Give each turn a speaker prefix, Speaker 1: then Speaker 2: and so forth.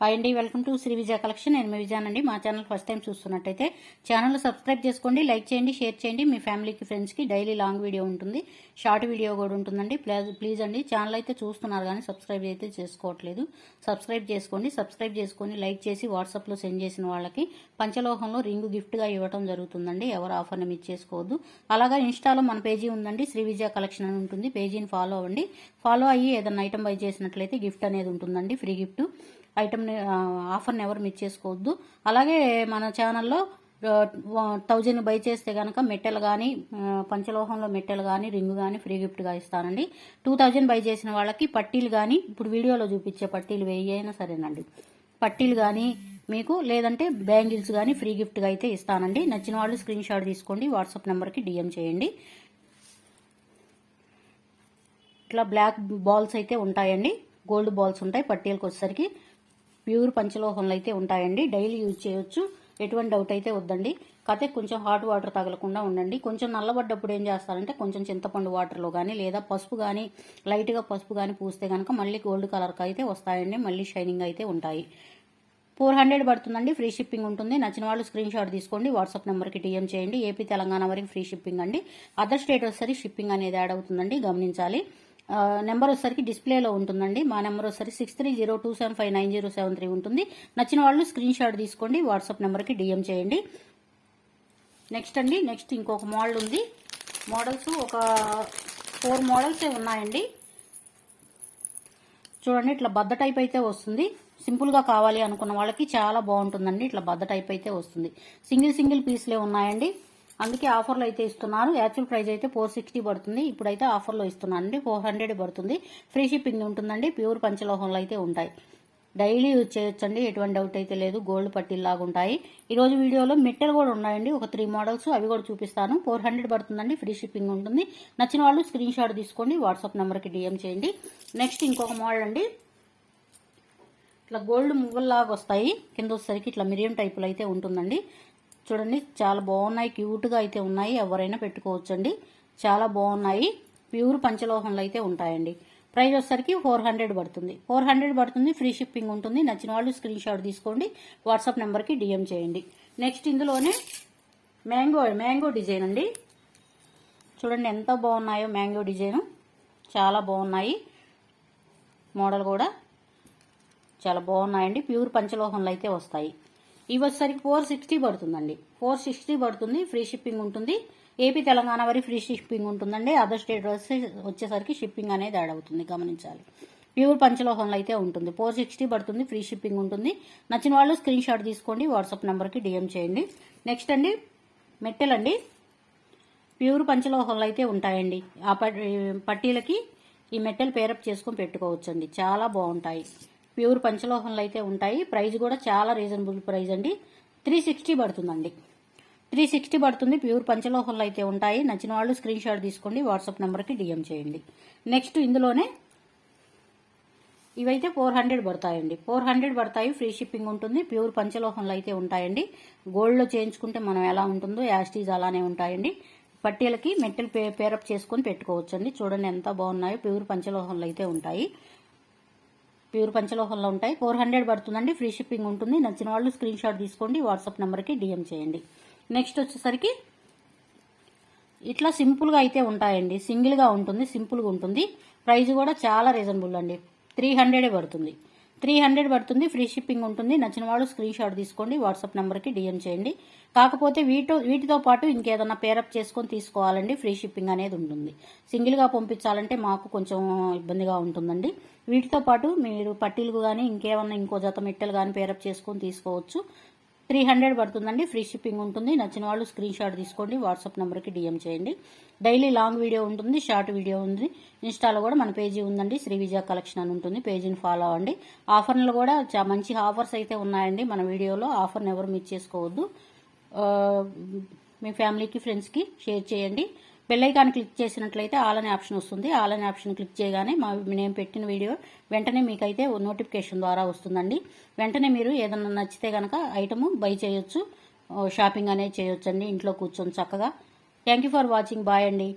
Speaker 1: Hi అండి welcome to Shri Vijaya collection. నేను మీ విజయానండి. మా ఛానల్ ఫస్ట్ టైం చూస్తున్నట్టయితే ఛానల్ సబ్స్క్రైబ్ చేసుకోండి లైక్ చేయండి షేర్ చేయండి. మీ ఫ్యామిలీకి ఫ్రెండ్స్కి డైలీ లాంగ్ వీడియో ఉంటుంది. షార్ట్ వీడియో కూడా ఉంటుందండి. ప్లీజ్ ప్లీజ్ అండి ఛానల్ అయితే చూస్తున్నారు కానీ సబ్స్క్రైబ్ అయితే చేసుకోవట్లేదు. సబ్స్క్రైబ్ చేసుకోండి సబ్స్క్రైబ్ చేసుకొని లైక్ చేసి వాట్సాప్లో సెండ్ చేసిన వాళ్ళకి పంచలోహంలో రింగు గిఫ్ట్గా ఇవ్వడం జరుగుతుందండి. ఎవరు ఆఫర్ని మిస్ చేసుకోవద్దు. అలాగా ఇన్స్టాలో మన పేజీ ఉందండి శ్రీ విజయ కలెక్షన్ అని ఉంటుంది. పేజీని ఫాలో అవ్వండి. ఫాలో అయ్యి ఏదైనా ఐటమ్ బై చేసినట్లయితే గిఫ్ట్ అనేది ఉంటుందండి ఫ్రీ గిఫ్ట్. ఐటమ్ని ఆఫర్ని ఎవరు మిస్ చేసుకోవద్దు. అలాగే మన ఛానల్లో థౌజండ్ బై చేస్తే కనుక మెట్టెలు కానీ పంచలోహంలో మెట్టెలు కానీ రింగ్ కానీ ఫ్రీ గిఫ్ట్గా ఇస్తానండి. టూ థౌజండ్ బై చేసిన వాళ్ళకి పట్టీలు కానీ ఇప్పుడు వీడియోలో చూపించే పట్టీలు వెయ్యి అయినా సరేనండి. పట్టీలు కానీ మీకు లేదంటే బ్యాంగిల్స్ కానీ ఫ్రీ గిఫ్ట్గా అయితే ఇస్తానండి. నచ్చిన వాళ్ళు స్క్రీన్ షాట్ తీసుకోండి వాట్సాప్ నెంబర్కి డిఎం చేయండి. ఇట్లా బ్లాక్ బాల్స్ అయితే ఉంటాయండి. గోల్డ్ బాల్స్ ఉంటాయి పట్టీలకు వచ్చేసరికి. ప్యూర్ పంచలోహంలో అయితే ఉంటాయండి. డైలీ యూజ్ చేయొచ్చు. ఎటువంటి డౌట్ అయితే వద్దండి. కాకపోతే కొంచెం హాట్ వాటర్ తగలకుండా ఉండండి. కొంచెం నల్లబడ్డప్పుడు ఏం చేస్తారంటే కొంచెం చింతపండు వాటర్లో కానీ లేదా పసుపు కానీ లైట్గా పసుపు కానీ పూస్తే కనుక మళ్ళీ గోల్డ్ కలర్కి అయితే వస్తాయండి. మళ్ళీ షైనింగ్ అయితే ఉంటాయి. ఫోర్ హండ్రెడ్ పడుతుందండి. ఫ్రీ షిప్పింగ్ ఉంటుంది. నచ్చిన వాళ్ళు స్క్రీన్ షాట్ తీసుకోండి. వాట్సాప్ నెంబర్కి టీఎం చేయండి. ఏపీ తెలంగాణ వరకు ఫ్రీ షిప్పింగ్ అండి. అదర్ స్టేట్ వచ్చేసరికి షిప్పింగ్ అనేది యాడ్ అవుతుందండి. గమనించాలి. నెంబర్ వచ్చేసరికి డిస్ప్లేలో ఉంటుందండి. మా నెంబర్ వచ్చేసరికి six three zero two seven five nine zero seven three ఉంటుంది. నచ్చిన వాళ్ళు స్క్రీన్ షాట్ తీసుకోండి వాట్సాప్ నెంబర్కి డిఎం చేయండి. నెక్స్ట్ అండి నెక్స్ట్ ఇంకొక మోడల్ ఉంది. మోడల్స్ ఒక ఫోర్ మోడల్సే ఉన్నాయండి. చూడండి ఇట్లా బద్ద టైప్ అయితే వస్తుంది. సింపుల్గా కావాలి అనుకున్న వాళ్ళకి చాలా బాగుంటుందండి. ఇట్లా బద్ద టైప్ అయితే వస్తుంది. సింగిల్ సింగిల్ పీస్లే ఉన్నాయండి. అందుకే ఆఫర్లో అయితే ఇస్తున్నాను. యాక్చువల్ ప్రైస్ అయితే ఫోర్ సిక్స్టీ పడుతుంది. ఇప్పుడైతే ఆఫర్లో ఇస్తున్నానండి ఫోర్ హండ్రెడ్ పడుతుంది. ఫ్రీ షిప్పింగ్ ఉంటుందండి. ప్యూర్ పంచలోహంలో అయితే ఉంటాయి. డైలీ యూజ్ చేయొచ్చండి. ఎటువంటి డౌట్ అయితే లేదు. గోల్డ్ పట్టిల్లాగా ఉంటాయి. ఈరోజు వీడియోలో మిట్టెలు కూడా ఉన్నాయండి. ఒక త్రీ మోడల్స్ అవి కూడా చూపిస్తాను. ఫోర్ హండ్రెడ్ పడుతుందండి. ఫ్రీ షిప్పింగ్ ఉంటుంది. నచ్చిన వాళ్ళు స్క్రీన్ షాట్ తీసుకోండి. వాట్సాప్ నెంబర్కి డిఎం చేయండి. నెక్స్ట్ ఇంకొక మోడల్ అండి. ఇట్లా గోల్డ్ మువ్వల్లాగా వస్తాయి. కింద వచ్చేసరికి ఇట్లా మిరియం టైపులో అయితే ఉంటుందండి. చూడండి చాలా బాగున్నాయి క్యూట్గా అయితే ఉన్నాయి. ఎవరైనా పెట్టుకోవచ్చండి. చాలా బాగున్నాయి. ప్యూర్ పంచలోహంలో అయితే ఉంటాయండి. ప్రైస్ వచ్చేసరికి ఫోర్ హండ్రెడ్ పడుతుంది. ఫోర్ హండ్రెడ్ పడుతుంది ఫ్రీ షిప్పింగ్ ఉంటుంది. నచ్చిన వాళ్ళు స్క్రీన్ షాట్ తీసుకోండి వాట్సాప్ నెంబర్కి డిఎం చేయండి. నెక్స్ట్ ఇందులోనే మ్యాంగో మ్యాంగో డిజైన్ అండి. చూడండి ఎంత బాగున్నాయో మ్యాంగో డిజైన్. చాలా బాగున్నాయి. మోడల్ కూడా చాలా బాగున్నాయండి. ప్యూర్ పంచలోహంలో అయితే వస్తాయి. ఇవి వచ్చేసరికి ఫోర్ సిక్స్టీ పడుతుందండి. ఫోర్ సిక్స్టీ పడుతుంది ఫ్రీ షిప్పింగ్ ఉంటుంది. ఏపీ తెలంగాణ వరకు ఫ్రీ షిప్పింగ్ ఉంటుందండి. అదర్ స్టేట్ వచ్చేసరికి షిప్పింగ్ అనేది యాడ్ అవుతుంది గమనించాలి. ప్యూర్ పంచలోహంలో అయితే ఉంటుంది. ఫోర్ సిక్స్టీ పడుతుంది ఫ్రీ షిప్పింగ్ ఉంటుంది. నచ్చిన వాళ్ళు స్క్రీన్ షాట్ తీసుకోండి వాట్సాప్ నెంబర్కి డిఎం చేయండి. నెక్స్ట్ అండి మెట్టెలండి ప్యూర్ పంచలోహంలో అయితే ఉంటాయండి. ఆ పట్టీలకి ఈ మెట్టెలు పేరప్ చేసుకొని పెట్టుకోవచ్చండి. చాలా బాగుంటాయి. ప్యూర్ పంచలోహంలో అయితే ఉంటాయి. ప్రైస్ కూడా చాలా రీజనబుల్ ప్రైస్ అండి. త్రీ సిక్స్టీ పడుతుందండి. త్రీ సిక్స్టీ పడుతుంది. ప్యూర్ పంచలోహంలో అయితే ఉంటాయి. నచ్చిన వాళ్ళు స్క్రీన్ షాట్ తీసుకోండి. వాట్సాప్ నెంబర్కి డిఎం చేయండి. నెక్స్ట్ ఇందులోనే ఇవైతే ఫోర్ హండ్రెడ్ పడతాయండి. ఫోర్ హండ్రెడ్ పడతాయి. ఫ్రీ షిప్పింగ్ ఉంటుంది. ప్యూర్ పంచలోహంలో అయితే ఉంటాయండి. గోల్డ్లో చేయించుకుంటే మనం ఎలా ఉంటుందో యాస్టీజ్ అలానే ఉంటాయండి. పట్టీలకి మెట్టెలు పేరప్ చేసుకొని పెట్టుకోవచ్చండి. చూడండి ఎంత బాగున్నాయో. ప్యూర్ పంచలోహంలో అయితే ఉంటాయి. ప్యూర్ పంచలోహంలో ఉంటాయి. ఫోర్ హండ్రెడ్ పడుతుందండి. ఫ్రీ షిప్పింగ్ ఉంటుంది. నచ్చిన వాళ్ళు స్క్రీన్ షాట్ తీసుకోండి. వాట్సాప్ నెంబర్కి డిఎం చేయండి. నెక్స్ట్ వచ్చేసరికి ఇట్లా సింపుల్గా అయితే ఉంటాయండి. సింగిల్గా ఉంటుంది. సింపుల్గా ఉంటుంది. ప్రైస్ కూడా చాలా రీజనబుల్ అండి. త్రీ హండ్రెడే పడుతుంది. త్రీ హండ్రెడ్ పడుతుంది ఫ్రీ షిప్పింగ్ ఉంటుంది. నచ్చిన వాళ్ళు స్క్రీన్ షాట్ తీసుకోండి వాట్సాప్ నెంబర్కి డిఎం చేయండి. కాకపోతే వీటో వీటితో పాటు ఇంకేదన్నా పేరప్ చేసుకొని తీసుకోవాలండి ఫ్రీ షిప్పింగ్ అనేది ఉంటుంది. సింగిల్గా పంపించాలంటే మాకు కొంచెం ఇబ్బందిగా ఉంటుందండి. వీటితో పాటు మీరు పట్టీలు కానీ ఇంకేమన్నా ఇంకో జత మెట్టెలు కానీ పేరప్ చేసుకొని తీసుకోవచ్చు. త్రీ హండ్రెడ్ పడుతుందండి. ఫ్రీ షిప్పింగ్ ఉంటుంది. నచ్చిన వాళ్ళు స్క్రీన్ షాట్ తీసుకోండి. వాట్సాప్ నెంబర్కి డిఎం చేయండి. డైలీ లాంగ్ వీడియో ఉంటుంది. షార్ట్ వీడియో ఉంది. ఇన్స్టాలో కూడా మన పేజీ ఉందండి. శ్రీ విజయ కలెక్షన్ అని ఉంటుంది. పేజీని ఫాలో అవ్వండి. ఆఫర్లు కూడా మంచి ఆఫర్స్ అయితే ఉన్నాయండి మన వీడియోలో. ఆఫర్ని ఎవరు మిస్ చేసుకోవద్దు. మీ ఫ్యామిలీకి ఫ్రెండ్స్కి షేర్ చేయండి. బెల్లైకాన్ క్లిక్ చేసినట్లయితే ఆల్ అనే ఆప్షన్ వస్తుంది. ఆల్ అనే ఆప్షన్ క్లిక్ చేయగానే మా నేను పెట్టిన వీడియో వెంటనే మీకైతే నోటిఫికేషన్ ద్వారా వస్తుందండి. వెంటనే మీరు ఏదన్నా నచ్చితే కనుక ఐటమ్ బై చేయొచ్చు. షాపింగ్ అనేది చేయొచ్చండి. ఇంట్లో కూర్చొని చక్కగా. Thank for watching. బాయ్ అండి.